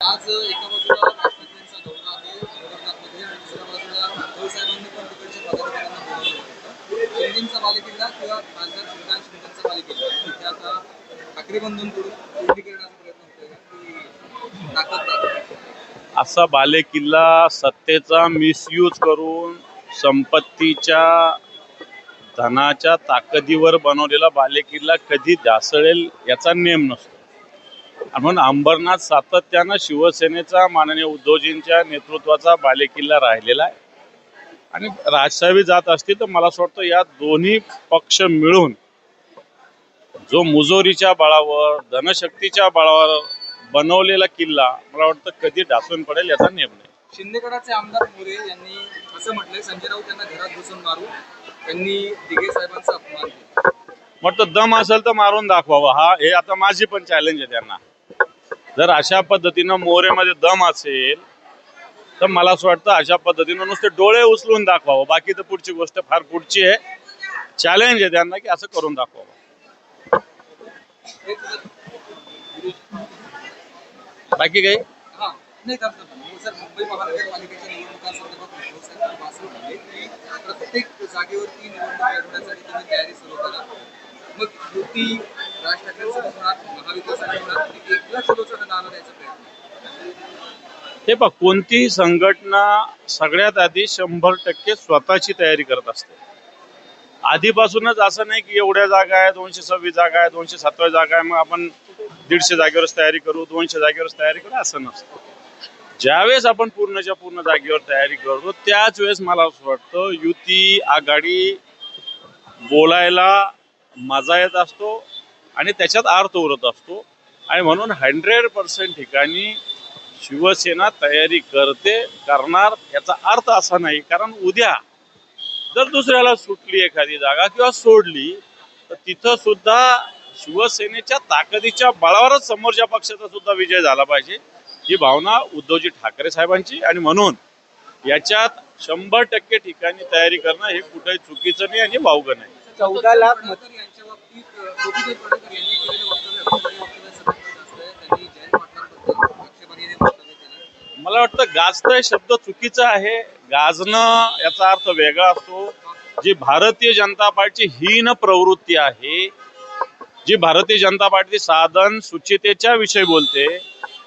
आज एका बाजूला राष्ट्रपतींचा दौरा आहे औरंगाबादमध्ये आणि दुसऱ्या बाजूला उद्धव साहेबांनी पण तिकडच्या पदाधिकाऱ्यांना बोलावलं होतं शिंदेचा बालेकिल्ला किंवा खासदार श्रीकांत शिंदेचा बालेकिल्ला तिथे आता ठाकरे बंधूंकडून तोडणी करण्याचा प्रयत्न होतोय. की ताकद असा बालेकिल्ला सत्तेचा मिसयूज करून संपत्तीच्या धनाच्या ताकदीवर बनवलेला बालेकिल्ला कधी ढासळेल याचा नेम नसतो. म्हणून अंबरनाथ सातत्यानं शिवसेनेचा माननीय उद्धवजींच्या नेतृत्वाचा बालेकिल्ला राहिलेला आहे. आणि राजसाहेबी जात असतील तर मला असं वाटतं या दोन्ही पक्ष मिळून जो मुजोरीच्या बळावर धनशक्तीच्या बळावर बनवलेला किल्ला मला वाटतं कधी ढासून पडेल याचा नेम नाही शिंदेगडाचे आमदार मोरे यांनी असं म्हटलंय संजय राऊत यांना घरात घुसून मारू त्यांनी दिघे साहेबांचा अपमान केला. म्हटलं दम असेल तर मारून दाखवावं. हा हे आता माझी पण चॅलेंज आहे त्यांना. जर अशा पद्धतीनं मोरेमध्ये दम असेल तर मला असं वाटतं अशा पद्धतीनं नुसते डोळे उचलून दाखवावं. बाकी तर पुढची गोष्ट फार पुढची आहे. चॅलेंज आहे त्यांना की असं करून दाखवावं. बाकी काही? नाही का हो, सर मुंबई महानगरपालिकेच्या निवडणुकांसंदर्भात भाषण होते की प्रत्येक जागेवरती निवडणूक लढवण्यासाठी तुम्ही तयारी सुरू करा. मग युती राज हे पहा कोणतीही संघटना सगळ्यात आधी शंभर टक्के स्वतःची तयारी करत असते. आधीपासूनच असं नाही की एवढ्या जागा आहे दोनशे सव्वीस जागा आहे दोनशे सत्तावीस जागा आहे मग आपण दीडशे जागेवरच तयारी करू दोनशे जागेवरच तयारी करू असं नसतं. ज्यावेळेस आपण पूर्णच्या पूर्ण जागेवर तयारी करतो त्याच वेळेस मला असं वाटतं युती आघाडी बोलायला मजा येत असतो आणि त्याच्यात अर्थ उरत असतो. आणि म्हणून हंड्रेड पर्सेंट ठिकाणी शिवसेना तयारी करते करणार याचा अर्थ असा नाही. कारण उद्या जर दुसऱ्याला सुटली एखादी जागा किंवा सोडली तर तिथं सुद्धा शिवसेनेच्या ताकदीच्या बळावरच समोरच्या पक्षाचा सुद्धा विजय झाला पाहिजे. ही भावना उद्धवजी ठाकरे साहेबांची आणि म्हणून याच्यात शंभर टक्के ठिकाणी तयारी करणं हे कुठेही चुकीचं नाही आणि वावगं नाही. चौदा लाख मला वाटतं गाजतंय शब्द चुकीचा आहे. गाजणं याचा अर्थ वेगळा असतो. जी भारतीय जनता पार्टीची हीन प्रवृत्ती आहे जी भारतीय जनता पार्टी साधन सुचितेच्या विषयी बोलते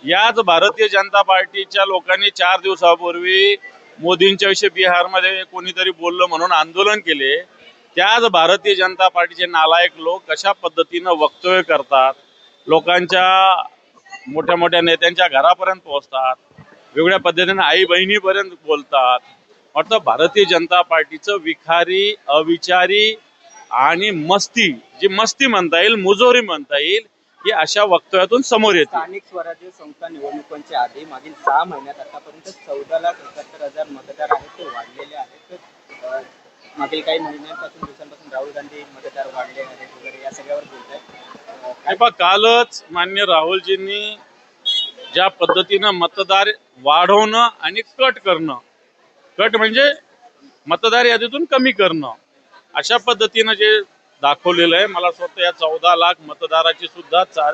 याच भारतीय जनता पार्टीच्या लोकांनी चार दिवसापूर्वी मोदींच्या विषयी बिहारमध्ये कोणीतरी बोललं म्हणून आंदोलन केले. त्याच भारतीय जनता पार्टीचे नालायक लोक कशा पद्धतीनं वक्तव्य करतात लोकांच्या मोठ्या मोठ्या नेत्यांच्या घरापर्यंत पोहोचतात वेगळ्या पद्धतीने आई बहिणीपर्यंत बोलतात वाटतं भारतीय जनता पार्टीचं विखारी अविचारी आणि मस्ती जी मस्ती म्हणता येईल मुजोरी म्हणता येईल ही अशा वक्तव्यातून समोर येते. स्थानिक स्वराज्य संस्था निवडणुकांच्या आधी मागील सहा महिन्यात आतापर्यंत चौदा लाख एकाहत्तर हजार मतदार आहेत ते वाढलेले आहेत. मागील काही महिन्यांपासून दिवसांपासून राहुल गांधी मतदार वाढले आहेत वगैरे या सगळ्यावर बोलत आहेत पहा कालच मान्य राहुलजींनी ज्या पद्धतीनं मतदार वाढवणं आणि कट करणं कट म्हणजे मतदार यादीतून कमी करणं अशा पद्धतीनं जे दाखवलेलं आहे मला असं वाटतं या चौदा लाख मतदाराची सुद्धा चा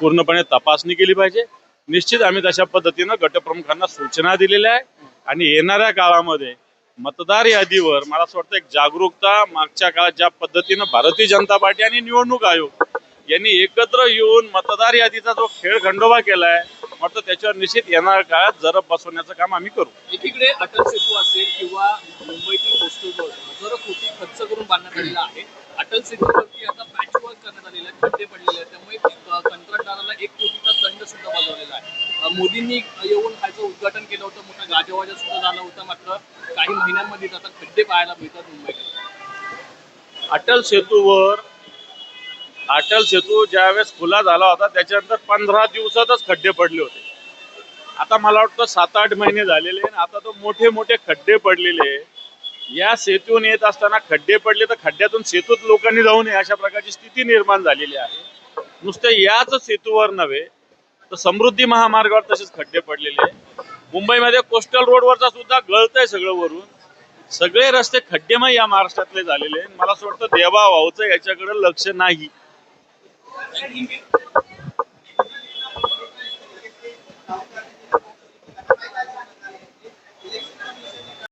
पूर्णपणे तपासणी केली पाहिजे. निश्चित आम्ही तशा पद्धतीनं गटप्रमुखांना सूचना दिलेल्या आहे आणि येणाऱ्या काळामध्ये मतदार यादीवर मला असं वाटतं एक जागरूकता मागच्या काळात ज्या पद्धतीनं भारतीय जनता पार्टी आणि निवडणूक आयोग यांनी एकत्र येऊन मतदार यादीचा जो खेळ खंडोबा केलाय वाटतं त्याच्यावर निश्चित येणाऱ्या काळात जरब बसवण्याचं काम आम्ही करू. एकीकडे अटल सेतू असेल किंवा मुंबईतील कोस्टल रोड हजारो कोटी खर्च करून बांधण्यात आलेला आहे अटल सेतूवरती आता पॅच वर्क करण्यात आलेलं आहे खड्डे पडलेले आहेत त्यामुळे कंत्राटदाराला एक कोटीचा दंड सुद्धा बजावलेला आहे. मोदींनी येऊन उद्घाटन केलं होतं मोठं गाजवाजा सुद्धा झाला होता मात्र काही महिन्यांमध्ये आता खड्डे पाहायला मिळतात मुंबईकडे अटल सेतूवर अटल सेतू ज्यावेळेस खुला झाला होता त्याच्यानंतर पंधरा दिवसातच खड्डे पडले होते. आता मला वाटतं सात आठ महिने झालेले आणि आता तो मोठे मोठे खड्डे पडलेले या सेतून येत असताना खड्डे पडले तर खड्ड्यातून सेतूत लोकांनी जाऊ नये अशा प्रकारची स्थिती निर्माण झालेली आहे. नुसत्या याच सेतूवर नव्हे तर समृद्धी महामार्गावर तसेच खड्डे पडलेले आहे मुंबईमध्ये कोस्टल रोडवरचा सुद्धा गळतंय सगळं वरून. सगळे रस्ते खड्डेमय या महाराष्ट्रातले झालेले मला असं वाटतं देवा भाऊचं याच्याकडे लक्ष नाही.